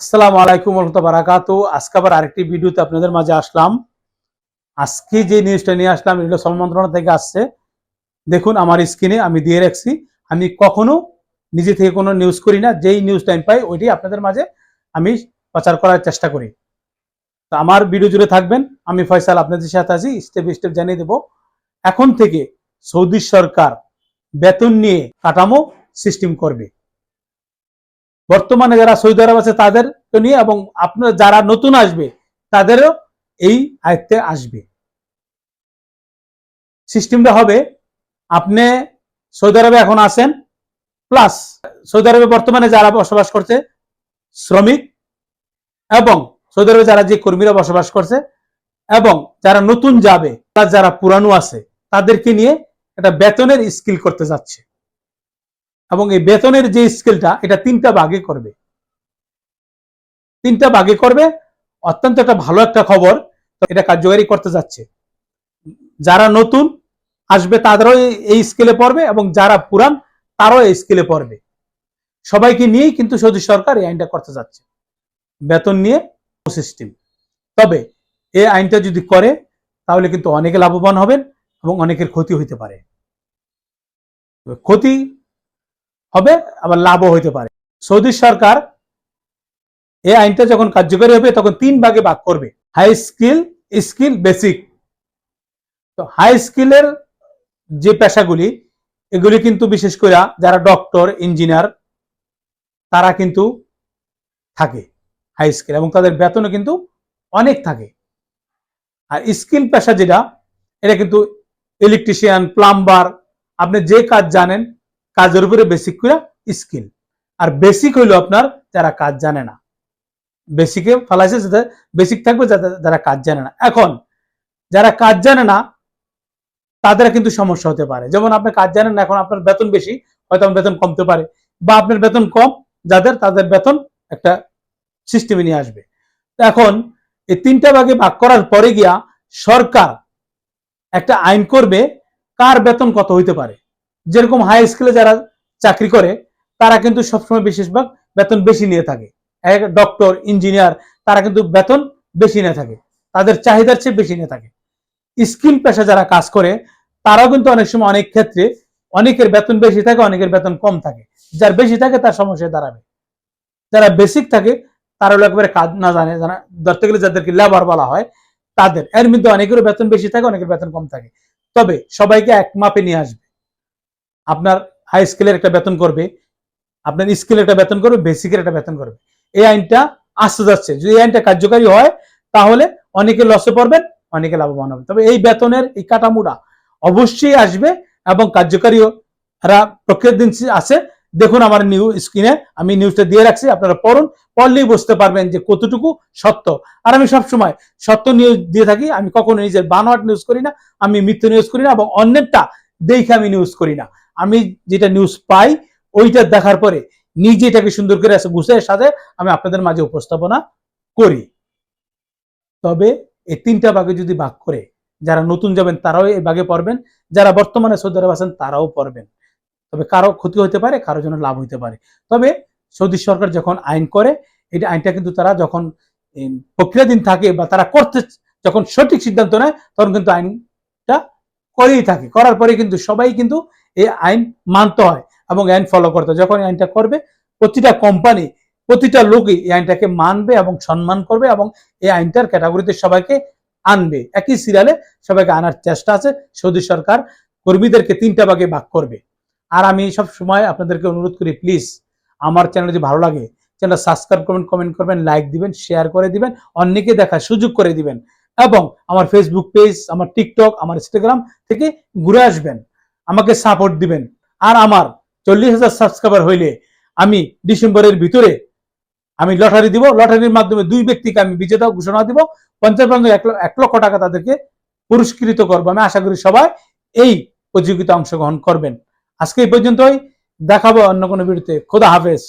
আসসালামু আলাইকুম রহমতুল্লাহ বারাকাত আজকে আবার আরেকটি ভিডিওতে আপনাদের মাঝে আসলাম। আজকে যে নিউজটা নিয়ে আসলাম এগুলো শ্রম মন্ত্রণালয় থেকে আসছে। দেখুন, আমার স্ক্রিনে আমি দিয়ে রাখছি। আমি কখনো নিজে থেকে কোনো নিউজ করি না। যেই নিউজ টাইম পাই, ওইটি আপনাদের মাঝে আমি প্রচার করার চেষ্টা করি। তো আমার ভিডিও জুড়ে থাকবেন। আমি ফয়সাল আপনাদের সাথে আছি। স্টেপ স্টেপ জানিয়ে দেব। এখন থেকে সৌদি সরকার বেতন নিয়ে কাঠামো সিস্টেম করবে। বর্তমানে যারা সৌদি আরব আছে, তাদেরকে নিয়ে এবং আপনার যারা নতুন আসবে, তাদেরও এই আয়ত্তে আসবে। সিস্টেমটা হবে, আপনি সৌদি আরবে এখন আছেন, প্লাস সৌদি আরবে বর্তমানে যারা বসবাস করছে, শ্রমিক, এবং সৌদি আরবে যারা যে কর্মীরা বসবাস করছে, এবং যারা নতুন যাবে বা যারা পুরানো আছে, তাদেরকে নিয়ে একটা বেতনের স্কিল করতে যাচ্ছে। এবং এই বেতনের যে স্কেলটা, এটা তিনটা ভাগে করবে। তিনটা ভাগে করবে। অত্যন্ত একটা ভালো একটা খবর। এটা কার্যকারী করতে যাচ্ছে। যারা নতুন আসবে, তাদেরও এই- স্কেলে পড়বে এবং যারা পুরান, তারও এই স্কেলে পড়বে। সবাইকে নিয়েই কিন্তু সৌদি সরকার এই আইনটা করতে যাচ্ছে। বেতন নিয়ে সিস্টেম তবে এই আইনটা যদি করে, তাহলে কিন্তু অনেকে লাভবান হবেন এবং অনেকের ক্ষতি হইতে পারে। ক্ষতি হবে, আবার লাভও হইতে পারে। সৌদি সরকার এই আইনটা যখন কার্যকরী হবে, তখন তিন ভাগে ভাগ করবে। High skill skill basic. তো হাই স্কিলের যে পেশাগুলি, এগুলি কিন্তু বিশেষ করে যারা ডক্টর, ইঞ্জিনিয়ার, তারা কিন্তু থাকে হাই স্কিল, এবং তাদের বেতনও কিন্তু অনেক থাকে। আর স্কিল পেশা যেটা, এটা কিন্তু ইলেকট্রিশিয়ান, প্লাম্বার, আপনি যে কাজ জানেন কাজের উপরে বেসিক করে স্কিল আর বেসিক হইল আপনার যারা কাজ জানে না। বেসিকে ফেলাইছে বেসিক থাকবে যারা কাজ জানে না। এখন, যারা কাজ জানে না, তাদের কিন্তু সমস্যা হতে পারে। যেমন আপনি কাজ জানেন না, এখন আপনার বেতন বেশি, হয়তো আমার বেতন কমতে পারে। বা আপনার বেতন কম, যাদের, তাদের বেতন একটা সিস্টেমে নিয়ে আসবে। এখন, এই তিনটা ভাগে ভাগ করার পরে গিয়া সরকার একটা আইন করবে, কার বেতন কত হইতে পারে। যেরকম হাই স্কুলে যারা চাকরি করে, তারা কিন্তু সবসময় বেশিরভাগ বেতন বেশি নিয়ে থাকে। ডক্টর ইঞ্জিনিয়ার তারা কিন্তু বেতন বেশি নিয়ে থাকে। তাদের চাহিদার চেয়ে বেশি নিয়ে থাকে। স্কিল পেশা যারা কাজ করে, তারাও কিন্তু অনেক সময় অনেক ক্ষেত্রে অনেকের বেতন বেশি থাকে, অনেকের বেতন কম থাকে। যার বেশি থাকে, তার সমস্যায় দাঁড়াবে। যারা বেসিক থাকে তারা হলো একেবারে কাজ না জানে, যারা ধরতে গেলে যাদেরকে লেবার বলা হয়, তাদের। এর মধ্যে অনেকেরও বেতন বেশি থাকে, অনেকের বেতন কম থাকে। তবে সবাইকে এক মাপে নিয়ে আসবে। আপনার হাই স্কেলের একটা বেতন করবে, আপনার স্কিলের একটা বেতন করবে বেসিকের একটা বেতন করবে। এই আইনটা আসতে যাচ্ছে। যদি এই আইনটা কার্যকারী হয়, তাহলে অনেকে লসে পড়বেন, অনেকে লাভবান হবে তবে এই বেতনের এই কাঠামোটা অবশ্যই আসবে এবং কার্যকারী এরা প্রক্রিয়ার দিন আছে। দেখুন আমার নিউ স্ক্রিনে আমি নিউজটা দিয়ে রাখছি, আপনারা পড়ুন, পড়লেই বুঝতে পারবেন যে কতটুকু সত্য। আর আমি সবসময় সত্য নিউজ দিয়ে থাকি, আমি কখনো নিজের বানোয়াট নিউজ করি না, আমি মিথ্যে নিউজ করি না এবং অন্যেরটা দেখে আমি নিউজ করি না। আমি যেটা নিউজ পাই, ওইটা দেখার পরে নিজে এটাকে সুন্দর করে গুছের সাথে আমি আপনাদের মাঝে উপস্থাপনা করি। তবে এই তিনটা ভাগে যদি ভাগ করে, যারা নতুন যাবেন তারাও এই ভাগে পড়বেন, যারা বর্তমানে সৌদি আরব আছেন তারাও পড়বেন। তবে কারও ক্ষতি হতে পারে, কারও জন্য লাভ হতে পারে। তবে সৌদি সরকার যখন আইন করে এটা আইনটা কিন্তু তারা যখন প্রক্রিয়াধীন থাকে বা তারা করতে, যখন সঠিক সিদ্ধান্ত নেয়, তখন কিন্তু আইনটা করেই থাকে। করার পরে কিন্তু সবাই কিন্তু এই আইন মানতে হয় এবং আইন ফলো করতে হয়। যখন আইনটা করবে, প্রতিটা কোম্পানি প্রতিটা লোকই এই আইনটাকে মানবে এবং সম্মান করবে এবং এই আইনটার ক্যাটাগরিতে সবাইকে আনবে। একই সিরিয়ালে সবাইকে আনার চেষ্টা আছে। সৌদি সরকার কর্মীদেরকে তিনটা ভাগে ভাগ করবে। আর আমি সব সময় আপনাদেরকে অনুরোধ করি প্লিজ আমার চ্যানেল যদি ভালো লাগে চ্যানেল সাবস্ক্রাইব করবেন কমেন্ট করবেন লাইক দিবেন শেয়ার করে দিবেন, অন্যকে দেখার সুযোগ করে দিবেন। এবং আমার ফেসবুক পেজ আমার টিকটক আমার ইনস্টাগ্রাম থেকে ঘুরে আসবেন। আমাকে সাপোর্ট দিবেন। আর আমার চল্লিশ হাজার সাবস্ক্রাইবার হইলে আমি ডিসেম্বরের ভিতরে আমি লটারি দিব। লটারির মাধ্যমে দুই ব্যক্তিকে আমি বিজেতা ঘোষণা দিব। পঞ্চাশ পঞ্চাশ এক লক্ষ টাকা তাদেরকে পুরস্কৃত করব। আমি আশা করি সবাই এই প্রতিযোগিতা অংশগ্রহণ করবেন। আজকে এই পর্যন্তই। দেখাবো অন্য কোনো ভিডিওতে। খোদা হাফেজ।